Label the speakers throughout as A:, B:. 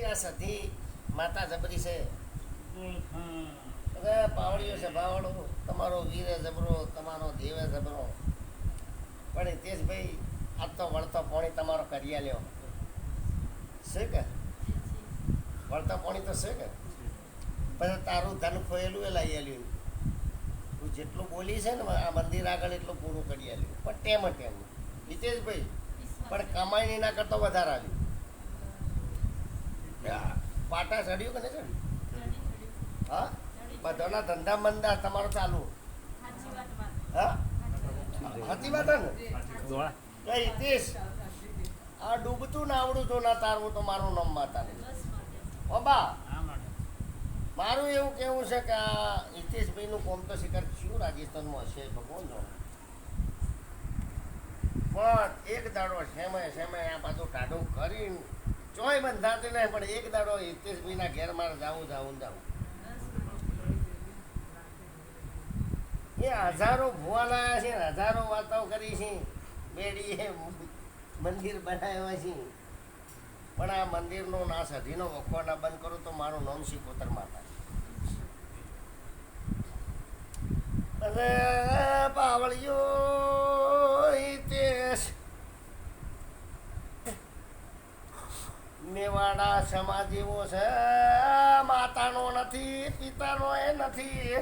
A: ભાઈ આ સધી માતા જબરી છે. અરે પાવડીઓ છે ભાવડો તમારો વીરે જબરો તમારો દેવે જબરો. પણ હિતેશભાઈ આજ તો વળતો પોણી તમારો કરી લ્યો. છે કે? વળતો પોણી તો છે કે? પછી તારું ધન ખોયેલું એ લઈ આલ્યું. તું જેટલું બોલી છે ને આ મંદિર આગળ એટલું પૂરું કરી આલ્યું. પણ ટેમ ટેમ. હિતેશભાઈ પણ કમાઈ ના કરતો વધારે આવ્યું. આ પાટા ચડ્યું કે નહીં ચડ્યું હા? બધાના ધંધા મંદા તમારો ચાલુ. હા? સાચી વાત ને? હિતેશ, આ ડૂબતું ના આવડું તો ના તારવું તો મારું નામ માતા બાબા મારું એવું કેવું છે કે આ હિતેશભાઈનું કોમ તો શિકાર શું રાજસ્થાનમાં હશે ભગવાન જો પણ એક દાડો સેમે સેમે આ બાજુ ટાઢું કરીને ચોય બંધાતી નહીં પણ એક દાડો હિતેશભાઈના ઘેર મારે જાવું જાવું જાવું. એ હજારો ભુવા લાયા છે હજારો વાતો કરી છે. બેડીએ મંદિર બનાવ્યા છે. પણ આ મંદિરનો નાશ અધીનો વખો ના બંધ કરો તો મારું નામ શિકોતર માતા. પાવળિયો હિતેશ મેવાડા સમાજ એવો છે. માતાનો નથી, પિતાનો એ નથી.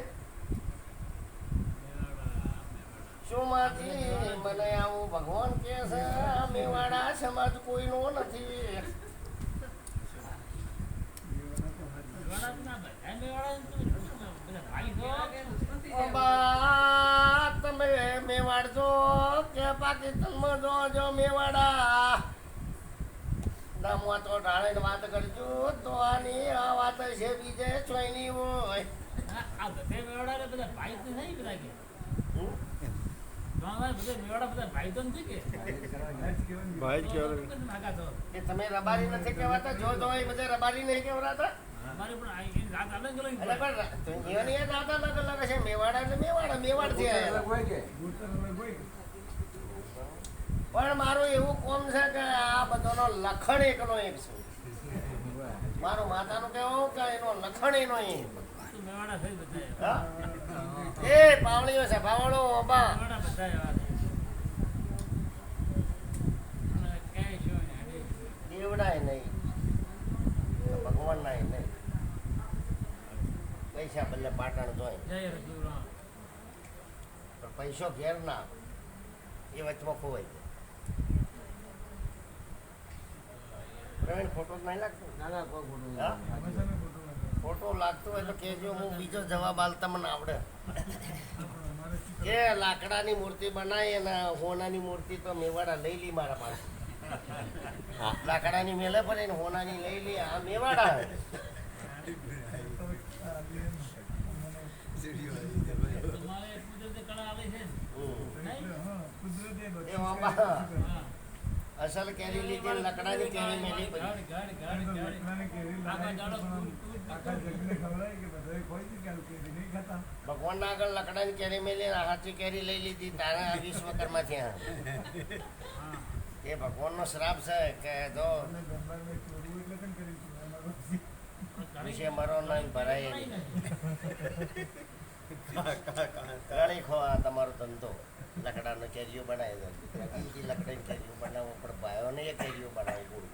A: મને આવું ભગવાન કે છે, મેવાડા સમાજ કોઈનો નથી. તમે મેવાડ જો કે પાકિસ્તાનમાં જો જો મેવાડા. નામવા તો ઢાળીને વાત કરજો. તો આની આ વાત છે બીજે ચોઈની હોય.
B: આ આ બધે મેવાડા બધા ભાઈ તો નહીં બધા કે.
A: હમ?
B: ગામમાં બધે મેવાડા બધા ભાઈ તો નથી કે.
C: ભાઈ જ કહેવાય.
B: તો નાગા તો.
A: કે તમે રબારી નથી કહેવાતા? જો તો એ બધે રબારી નહીં કહેવાતા મેવાડા મેવાડા મેવાડથી. પણ મારું એવું કોમ છે કે આ બધાનો લખણ એકનો એક છે. મારું માતાનું કેવું કે એનો લખણ એનો એક? એ પાવળીઓ છે, પાવળો, ઓબા. દેવડાય નહીં. ભગવાન ના નહીં. પૈસા બદલે પાટણ જોઈ. પૈસો ઘેર ના, એ વચમાં ખોવાઈ પ્રવીણ ફોટો નહીં લાગતો? હા? ફોટો લાગતો હોય તો કહેજો હું બીજો જવાબ આલતા મને આવડે. કે લાકડાની મૂર્તિ બનાવી અને હોનાની મૂર્તિ તો મેવાડા લઈ લી મારા પાસે. લાકડાની મેલે પડે ને હોનાની લઈ લી આ મેવાડા
B: તમારે કુદરતી કળા આવે છે ને?
A: હમ.
B: નહીં?
A: એ બાબા
B: હા.
A: અસલ કેરી લીધી ને લકડાની કેરી મેલી. ભગવાન ના આગળ લકડાની કેરી મેલી હાથી હાચી કેરી લઈ લીધી તારે આ વિશ્વકર્મા ત્યાં
B: એ
A: એ ભગવાનનો શ્રાપ છે કે જો વિશે મરો નહીં ભરાય. ઘણી ખો તમારો ધંધો. લકડાનો કેરીઓ બનાવી દો બીજી લકડાની કેરીઓ બનાવો પણ ભાઈઓને એ કેરીઓ બનાવવું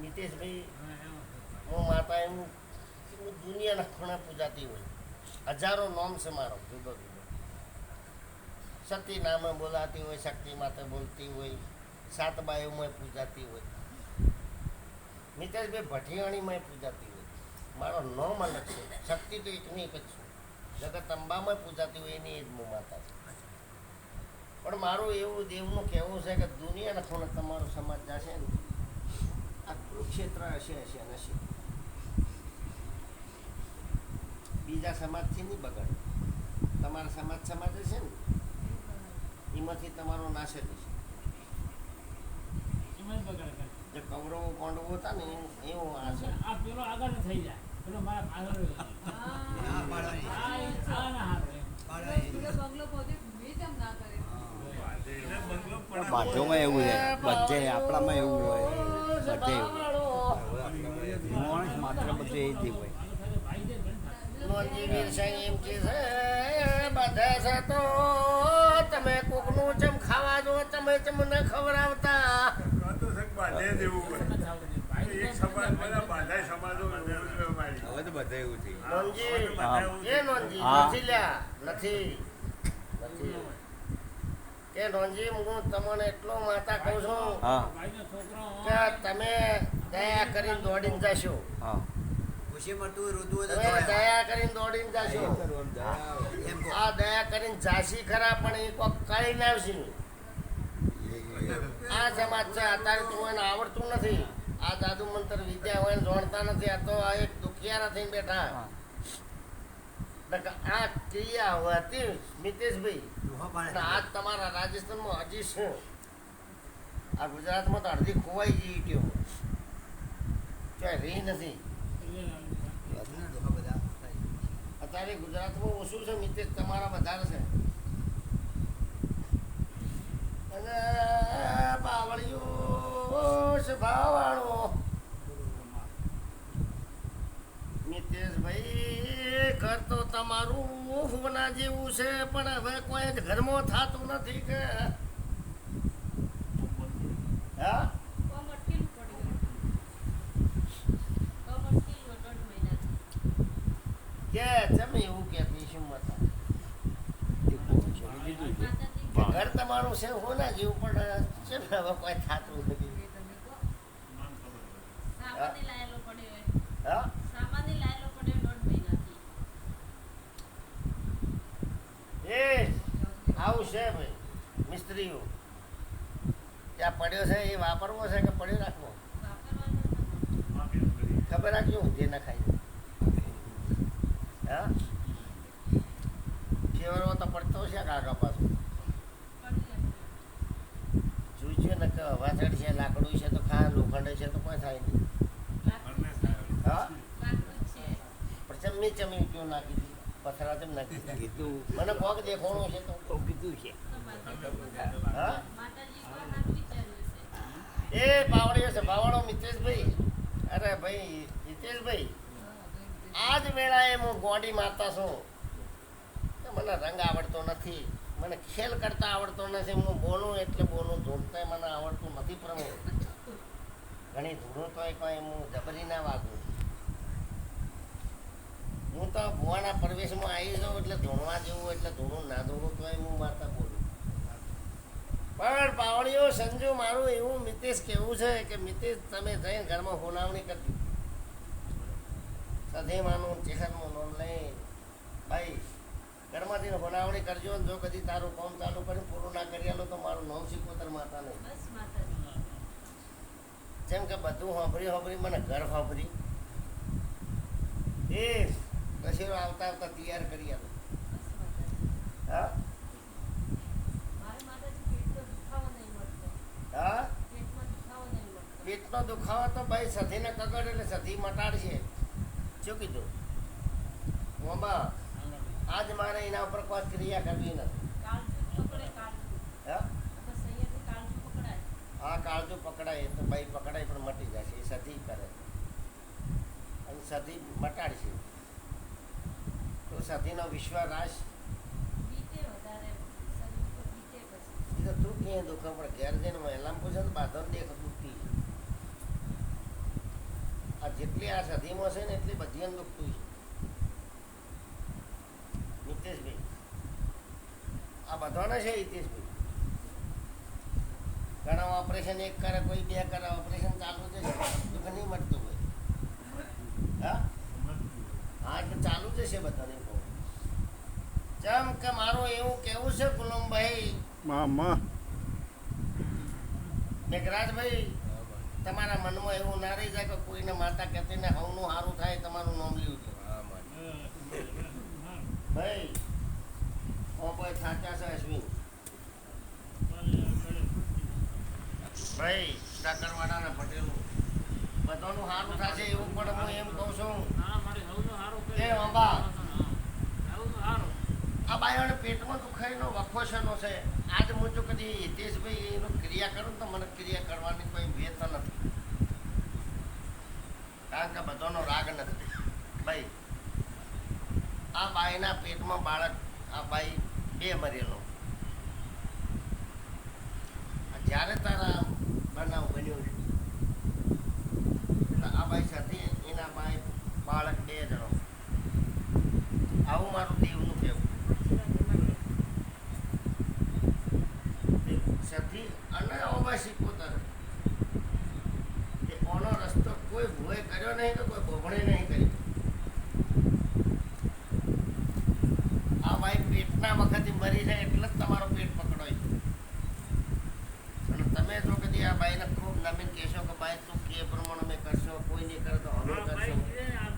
A: નીતેશભાઈ
B: હા, એમાં.
A: હું માતા એમ હું દુનિયાના ખૂણે પૂજાતી હોય. હજારો નોમ છે મારો જુદો જુદો. સતી નામે બોલાતી હોય શક્તિ માતે બોલતી હોય સાત બાયુમાં પૂજાતી હોય. નીતેશભાઈ ભઠિયાણીમાં પૂજાતી હોય. મારો નો માલક છે. શક્તિ તો એકની એક જ છું. જગત અંબામાં પૂજાતી હોય એની એ જ હું માતા છું. પણ મારું એવું દેવનું કહેવું છે કે દુનિયાના ખૂણે તમારો સમાજ જશે ને આ કુરુક્ષેત્ર હશે હશે અને હશે. બીજા સમાજથી નહીં બગડે. તમારા સમાજ સમાજ હશે ને? એમાંથી તમારો નાશ જ હશે.
B: જ
A: કૌરવો પાંડવો હતા ને એવું આ છે.
B: આ પેલો આગળ થઈ જાય.
C: બાજુમાં એવું છે. બધે આપણામાં એવું હોય.
A: છે
D: માણસ માત્ર બધે એ જ હોય.
A: નોંધી વીર સાંઈ એમ કે છે બધા છે તો તમે કોકનું ચમ ખાવા જો તમે ચમ ન ખવડાવતા.
D: સમાજ બધા થઈ
A: નોંધી
D: હા.
A: એ નોંધી નથી લ્યા નથી. નથી. કે નોંધી હું તમને એટલો માતા કહું છું કે તમે દયા કરીને દોડીને જશો.
E: ખુશી મળતું ઋતુ
A: તમે દયા કરીને દોડીને જશો. આ દયા કરીને જાસી ખરા પણ એ કોક કાઢી ના આ સમાજ છે અત્યારે તું એને આવડતું નથી. આ જાદુ મંત્ર વિદ્યા હોય જાણતા નથી. આ તો આ એક દુખિયારા થઈને બેઠા આ ક્રિયા હતી મિતેશભાઈ આજ તમારા રાજસ્થાનમાં હજી શું આ ગુજરાતમાં તો અડધી ખોવાઈ ગઈ ગયો ક્યાંય રહી નથી. અત્યારે ગુજરાતમાં ઓછું છે મિતેશ તમારા વધારે છે. અને બાવળિયો છે ભાવાળો મિતેશભાઈ ઘર તો તમારું હોના જેવું છે પણ હવે કોઈ જ ઘરમાં થતું નથી કે? હા? કે તમે એવું કહેતી શું મતા ઘર તમારું છે હોના જેવું પણ છે હવે કોઈ થતું નથી? હા? એ આવું છે ભાઈ મિસ્ત્રીઓ. ત્યાં પડ્યો છે એ વાપરવો છે કે પડ્યો રાખવો? ખબર રાખજો જે ના ખાઈ હા? ફેવરો તો પડતો છે કાકા પાછું. જોઈજો ને કે હવા છે લાકડું છે તો ખા લોખંડ છે તો કોઈ થાય નહીં. હા? પણ ચમની ચમી ક્યું નાખી પથરા તેમ નાખી
D: કીધું
A: મને કોક દેખાણું છે તો.
D: તો કીધું છે.
A: હા? એ પાવડીઓ છે પાવડો મિતેશભાઈ. અરે ભાઈ હિતેશભાઈ આજ વેળાએ હું ગોડી મારતા છું. મને રંગ આવડતો નથી. મને ખેલ કરતા આવડતો નથી. હું બોલું એટલે બોલું. ધૂળતા મને આવડતું નથી પ્રભુ ઘણી ધૂળો તોય કંઈ હું જબરી ના વાગું હું તો ભુવાના પ્રવેશમાં આવી જાઉં એટલે ધોણવા જેવું એટલે ધોણું ના ધોણું તોય હું મારતા બોલું. પણ પાવડીઓ સંજુ મારું એવું મિતેશ કેવું છે કે મિતેશ તમે જઈને ઘરમાં હોનાવણી કરજો સધેમાનું ચેહરનું નોંધ લઈ ભાઈ ઘરમાંથી હોનાવણી કરજો ને જો કદી તારું કામ ચાલુ કરી પૂરું ના કરી આલો તો મારું નામ સિકોતર માતા નહીં. જેમ કે બધું હોંભરી હોંભરી મને ઘર હોંભરી. એ કશેરો આવતા આવતા તૈયાર કરી હા? પેટનો દુખાવો તો ભાઈ સધીને કગડ એટલે સધી મટાડશે. શું કીધું? મોમાં આજ મારે એના ઉપર કોઈ ક્રિયા કરવી નથી. હા? કાળજું પકડાય તો ભાઈ પકડાય પણ મટી જશે, એ સધી કરે. અને સધી મટાડશે. તો વિશ્વાસ. તો તું ક્યાંય દુઃખ પણ ઘેર જઈને મહિલામાં પૂછે તો બાંધો દેખ દુખતી આ જેટલી આ સદીમાં છે ને એટલી બધી દુખતું છે. નિતેશભાઈ. આ બધાને છે હિતેશભાઈ. ઘણા ઓપરેશન એક કરે કોઈ બે કરે ઓપરેશન ચાલુ છે. દુઃખ નહીં મળતું હોય હા હા એટલે છે બધાને જેમ કે મારું એવું કેવું છે ગુલામભાઈ
C: મામા.
A: મેઘરાજભાઈ તમારા મનમાં એવું ના રહી જાય કે કોઈને માતા કહેતીને હવનું સારું થાય તમારું નામ લીધું ભાઈ ઓ કોઈ સાચા છે અશ્વિન? ભાઈ ડાકરવાડાના પટેલો. બધાનું સારું થશે એવું પણ હું એમ કહું છું. આ બાયોને પેટમાં દુખાઈનો વખો શેનો છે? આજ હું જો કદી ક્રિયા કરું મને ક્રિયા કરવાની કોઈ વેત બધાનો રાગ નથી. આ બાઈના પેટમાં બાળક, આ બાઈ બે મરેલો. જ્યારે તારા બનાવ બન્યો એટલે આ બાઈ સાથે એના બાઈ બાળક બે જણો. આવું મારું દેવનું કહેવું. સતી અને અવાસી પોતાનો. એ ઓનો રસ્તો કોઈ ભૂએ કર્યો નહીં તો કોઈ ભોગણે નહીં કર્યું આ ભાઈ પેટના વખતે મરી જાય એટલે જ તમારો પેટ પકડોય. અને તમે જો કદી આ બાઈને ખૂબ નમીન કહેશો કે ભાઈ તું કે પ્રમાણે મેં કરશો કોઈ નહીં કરે તો અમે કરશો.
B: આ